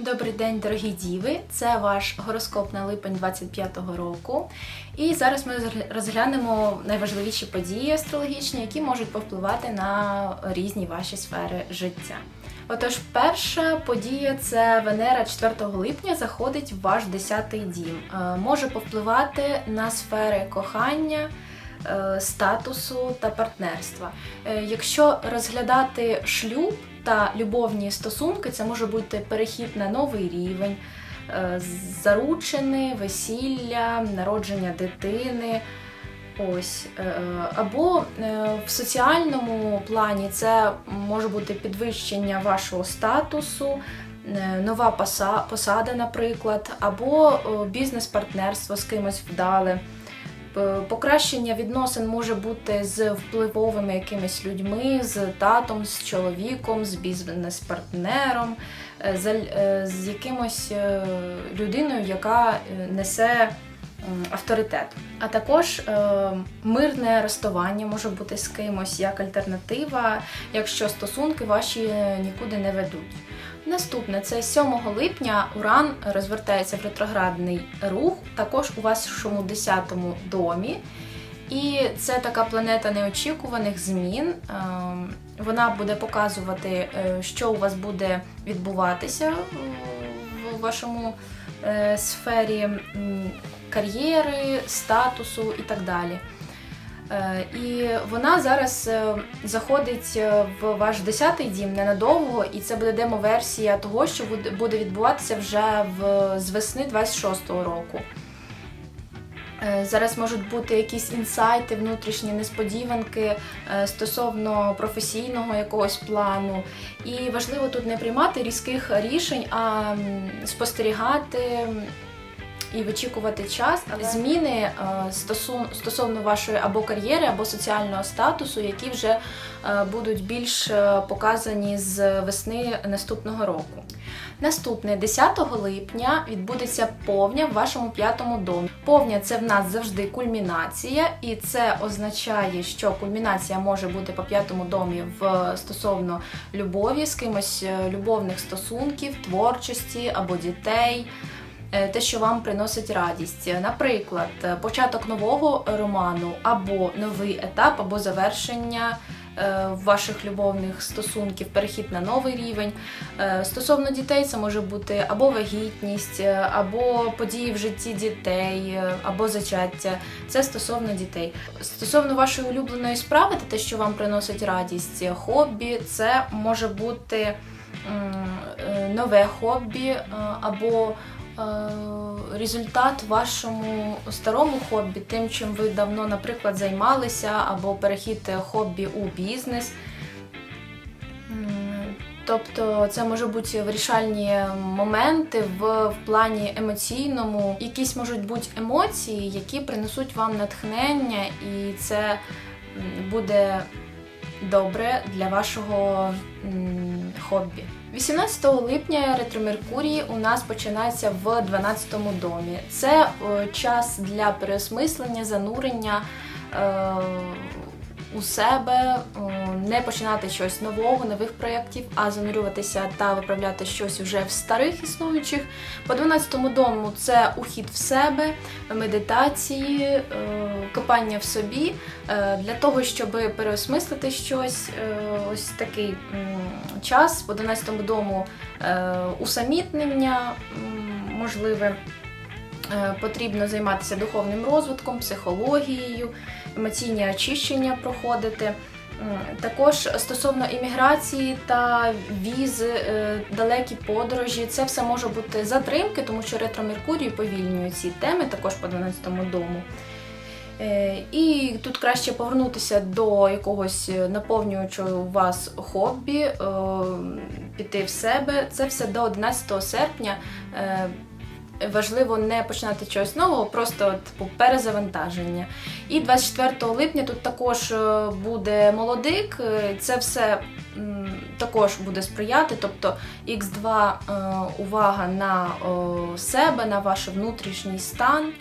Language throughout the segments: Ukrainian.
Добрий день, дорогі діви! Це ваш гороскоп на липень 25-го року. І зараз ми розглянемо найважливіші події астрологічні, які можуть повпливати на різні ваші сфери життя. Отож, перша подія це Венера 4 липня заходить в ваш 10-й дім. Е, Може повпливати на сфери кохання, е, статусу та партнерства. Е, Якщо розглядати шлюб та любовні стосунки, це може бути перехід на новий рівень, е, заручини, весілля, народження дитини. Ось е, або е, в соціальному плані це може бути підвищення вашого статусу, нова посада, наприклад, або бізнес-партнерство з кимось вдале. П- Покращення відносин може бути з впливовими якимись людьми, з татом, з чоловіком, з бізнес-партнером, е, з, е, з якимось е, людиною, яка е, несе авторитет. А також е, мирне розставання може бути з кимось як альтернатива, якщо стосунки ваші е, нікуди не ведуть. Наступне це 7 липня Уран розвертається в ретроградний рух, також у вашому 10-му домі. І це така планета неочікуваних змін. Ем, Вона буде показувати, е, що у вас буде відбуватися е, в вашому е, сфері кар'єри, статусу і так далі. Е, І вона зараз е, заходить е, в ваш 10-й дім ненадовго, і це буде демо-версія того, що буде- відбуватися вже в, з весни 26-го року. Зараз можуть бути якісь інсайти, внутрішні несподіванки стосовно професійного якогось плану. І важливо тут не приймати різких рішень, а спостерігати і вичікувати час. Зміни е, стосун- стосовно вашої або кар'єри, або соціального статусу, які вже е, будуть більш е, показані з весни наступного року. Наступне 10 липня відбудеться повня в вашому п'ятому домі. Повня це в нас завжди кульмінація, і це означає, що кульмінація може бути по п'ятому домі в стосовно любові, з кимось любовних стосунків, творчості або дітей. Е, Те, що вам приносить радість, наприклад, е, початок нового роману, або новий етап, або завершення е, ваших любовних стосунків, перехід на новий рівень. Стосовно дітей, це може бути або вагітність, або події в житті дітей, або зачаття. Це стосовно дітей. Стосовно вашої улюбленої справи, та те, що вам приносить радість, хобі, це може бути нове хобі або результат вашому старому хобі, тим, чим ви давно, наприклад, займалися, або перехід е, хобі у бізнес. Тобто це може бути вирішальні моменти в, в плані емоційному. Якісь можуть бути емоції, які принесуть вам натхнення, і це буде добре для вашого м, хобі. 18 липня ретро Меркурій у нас починається в 12-му домі. Це е, час для переосмислення, занурення е, у себе, не починати щось нового, нових проєктів, а занурюватися та виправляти щось вже в старих існуючих. По 12-му дому це ухід в себе, медитації, е, копання в собі е, для того, щоб переосмислити щось. е, Ось такий час по 12-му дому усамітнення можливе. Потрібно займатися духовним розвитком, психологією, емоційні очищення проходити. Також стосовно імміграції та віз, е, далекі подорожі, це все може бути затримки, тому що ретро Меркурій повільнює ці теми також по 12-му дому. Е, І тут краще повернутися до якогось наповнюючого вас хобі, е, піти в себе. Це все до 11 серпня. Важливо не починати чогось нового, просто типу перезавантаження. І 24 липня тут також е, буде молодик. е, Це все також буде сприяти. Тобто X2 е, увага на себе, на ваш внутрішній стан.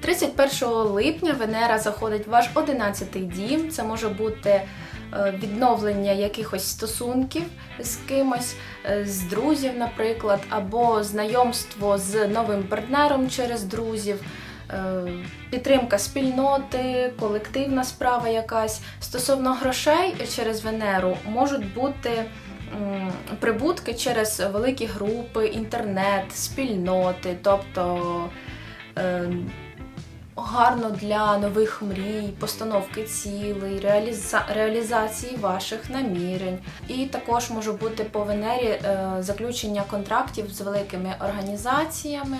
31 липня Венера заходить в ваш 11 дім. Це може бути відновлення якихось стосунків з кимось, е, з друзів, наприклад, або знайомство з новим партнером через друзів. е, Підтримка спільноти, колективна справа якась. Стосовно грошей через Венеру можуть бути прибутки через великі групи, інтернет, спільноти, тобто е, гарно для нових мрій, постановки цілей, реаліза- реалізації ваших намірень. І також може бути по Венері е, заключення контрактів з великими організаціями.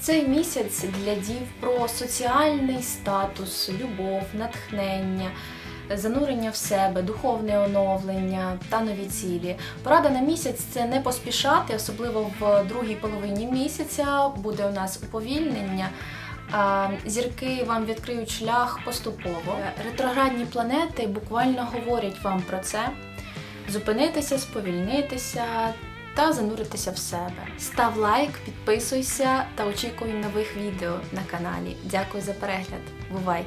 Цей місяць для дів про соціальний статус, любов, натхнення, занурення в себе, духовне оновлення та нові цілі. Порада на місяць це не поспішати, особливо в другій половині місяця буде у нас уповільнення. Зірки вам відкриють шлях поступово. Ретроградні планети буквально говорять вам про це. Зупинитися, сповільнитися та зануритися в себе. Став лайк, підписуйся та очікуй нових відео на каналі. Дякую за перегляд. Бувай!